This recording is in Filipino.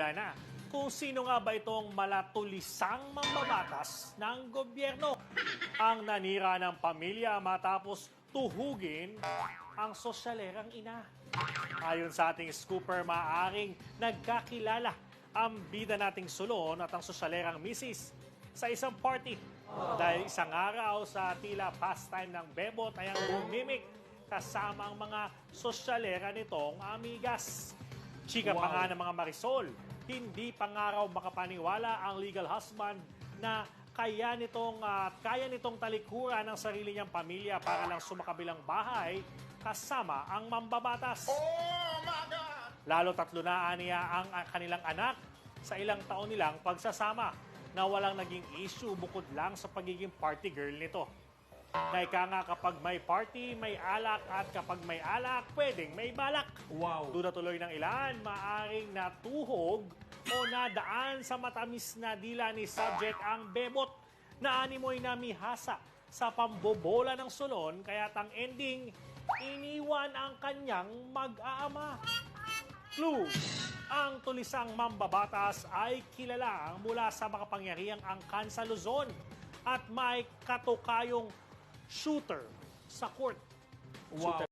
nagsimula na kung sino nga ba itong malatulisang mambabatas ng gobyerno ang nanira ng pamilya matapos tuhugin ang sosyalerang ina. Ayon sa ating scooper, maaring nagkakilala ang bida nating sulon at ang sosyalerang misis sa isang party. Dahil isang araw sa tila pastime ng bebot ay ang bumimik kasama ang mga sosyalera nitong amigas. Chika pa nga ng mga Marisol, hindi pa nga raw makapaniwala ang legal husband na kaya nitong ah, kaya nitong talikuran ng sarili niyang pamilya para lang sumakabilang bahay kasama ang mambabatas. Lalo tatlo na niya ang ah, kanilang anak sa ilang taon nilang pagsasama na walang naging issue bukod lang sa pagiging party girl nito. Na ika nga kapag may party, may alak at kapag may alak, pwedeng may balak. Wow. Duda tuloy ng ilan, maaring natuhog o nadaan sa matamis na dila ni subject ang bebot na animoy na mihasa sa pambobola ng sulon kaya't ang ending, iniwan ang kanyang mag-aama. Clue, ang tulisang mambabatas ay kilala mula sa makapangyarihang angkan sa Luzon at may katukayong shooter sa court. Wow.